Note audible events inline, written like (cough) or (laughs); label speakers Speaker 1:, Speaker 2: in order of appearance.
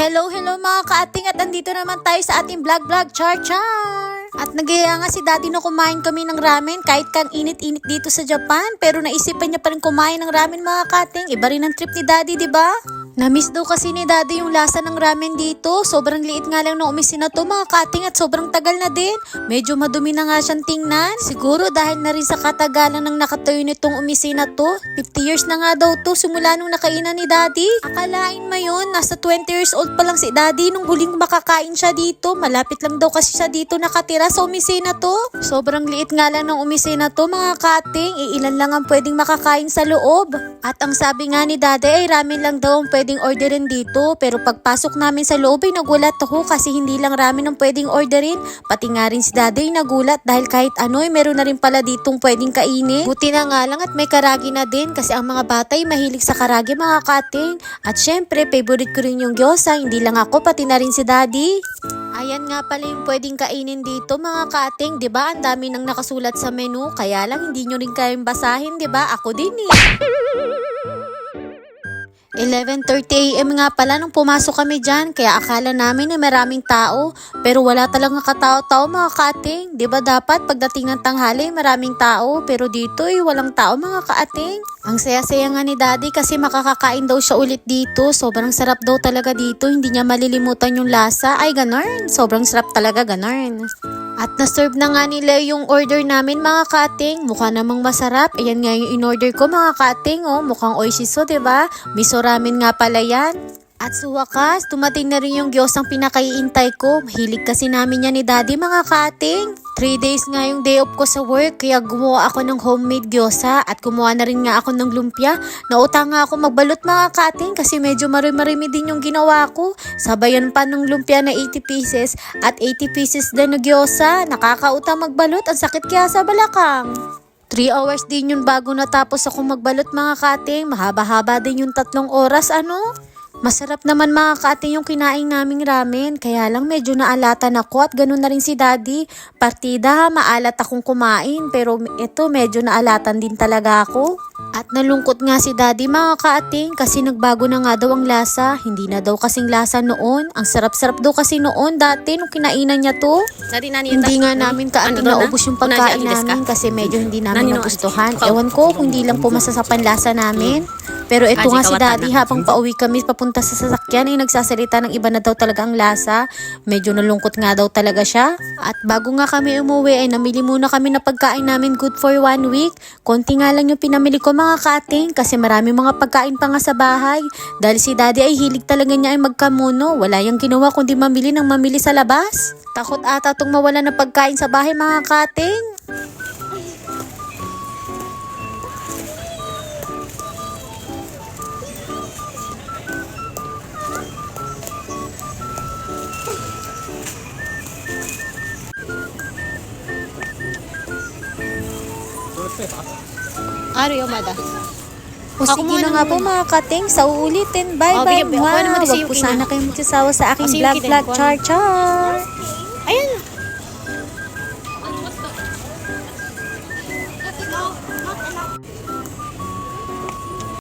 Speaker 1: Hello, hello mga kaating at andito naman tayo sa ating vlog vlog char char. At nagaya nga si daddy na kumain kami ng ramen kahit kang init-init dito sa Japan. Pero naisipan niya pa rin kumain ng ramen mga kating. Iba rin ang trip ni daddy, di ba? Namiss daw kasi ni daddy yung lasa ng ramen dito. Sobrang liit nga lang ng umisi na to mga kating at sobrang tagal na din. Medyo madumi na nga siyang tingnan. Siguro dahil na rin sa katagalan ng nakatayo nitong umisi na to. 50 years na nga daw to simula nung nakainan ni daddy. Akalain mo yun, nasa 20 years old pa lang si daddy nung huling makakain siya dito. Malapit lang daw kasi siya dito nakatira sa umisi na to. Sobrang liit nga lang ng umisi na to mga kating. Iilan lang ang pwedeng makakain sa loob. At ang sabi nga ni daddy ay ramen lang daw ang pwedeng orderin dito. Pero pagpasok namin sa loob ay nagulat ako kasi hindi lang ramen ang pwedeng orderin. Pati nga rin si daddy ay nagulat dahil kahit ano ay meron na rin pala ditong pwedeng kainin. Buti na nga lang at may karagi na din kasi ang mga bata ay mahilig sa karagi mga kating. At syempre, favorite ko rin yung gyoza. Hindi lang ako, pati na rin si daddy. Ayan nga pala yung pwedeng kainin dito mga kating, 'di ba? Ang dami nang nakasulat sa menu, kaya lang hindi nyo rin kayang basahin, 'di ba? Ako din eh. (laughs) 11.30 am nga pala nung pumasok kami dyan, kaya akala namin na maraming tao. Pero wala talagang katao-tao mga kaating. Ba dapat pagdating ng tanghali maraming tao, pero dito ay walang tao mga kaating. Ang saya-saya nga ni daddy kasi makakakain daw siya ulit dito. Sobrang sarap daw talaga dito, hindi niya malilimutan yung lasa. Ay ganon, sobrang sarap talaga ganon. At na-serve na nga nila yung order namin mga kating. Mukha namang masarap. Ayan nga yung in-order ko mga kating. Oh. Mukhang oishiso, ba? Diba? Miso ramen nga pala yan. At sa wakas, dumating na rin yung gyosang pinakaiintay ko. Hilig kasi namin yan ni daddy mga kating. Three days nga yung day off ko sa work, kaya gumawa ako ng homemade gyosa at kumuha na rin nga ako ng lumpia. Nautang nga ako magbalot mga kating kasi medyo marimi-marimi din yung ginawa ko. Sabayan pa ng lumpia na 80 pieces at 80 pieces din na gyosa. Nakakautang magbalot, ang sakit kaya sa balakang. 3 hours din yun bago natapos ako magbalot mga kating. Mahaba-haba din yung tatlong oras ano. Masarap naman mga kating yung kinain naming ramen. Kaya lang medyo naalatan ako at ganun na rin si daddy. Partida, maalat akong kumain. Pero ito medyo naalatan din talaga ako. At nalungkot nga si daddy mga kaating kasi nagbago na nga daw ang lasa. Hindi na daw kasing lasa noon. Ang sarap-sarap daw kasi noon dati nung kinainan niya to. Hindi nga namin kaating
Speaker 2: Ano
Speaker 1: naubos yung pagkain namin kasi medyo hindi namin nagustuhan. Ewan ko kung hindi lang pumasa sa panlasa namin. Pero ito nga si daddy habang pauwi kami papunta sa sasakyan ay nagsasalita ng iba na daw talaga ang lasa. Medyo nalungkot nga daw talaga siya. At bago nga kami umuwi ay namili muna kami na pagkain namin good for one week. Konti nga lang yung pinamili ko mga kating kasi marami mga pagkain pa nga sa bahay. Dahil si daddy ay hilig talaga niya ay magkamuno. Wala yung ginawa kundi mamili ng mamili sa labas. Takot ata tong mawala ng pagkain sa bahay mga kating. (laughs)
Speaker 2: Ano yung mada?
Speaker 1: O
Speaker 2: Ako
Speaker 1: sige na nga po mga kating, sa uulitin. Bye
Speaker 2: Oh,
Speaker 1: bye.
Speaker 2: bigyan-
Speaker 1: Wow,
Speaker 2: kuha naman si
Speaker 1: wag po
Speaker 2: Yuki
Speaker 1: sana
Speaker 2: na.
Speaker 1: kayong magsasawa sa aking
Speaker 2: Oh, si
Speaker 1: vlog
Speaker 2: Yuki din,
Speaker 1: vlog
Speaker 2: kuha
Speaker 1: char char.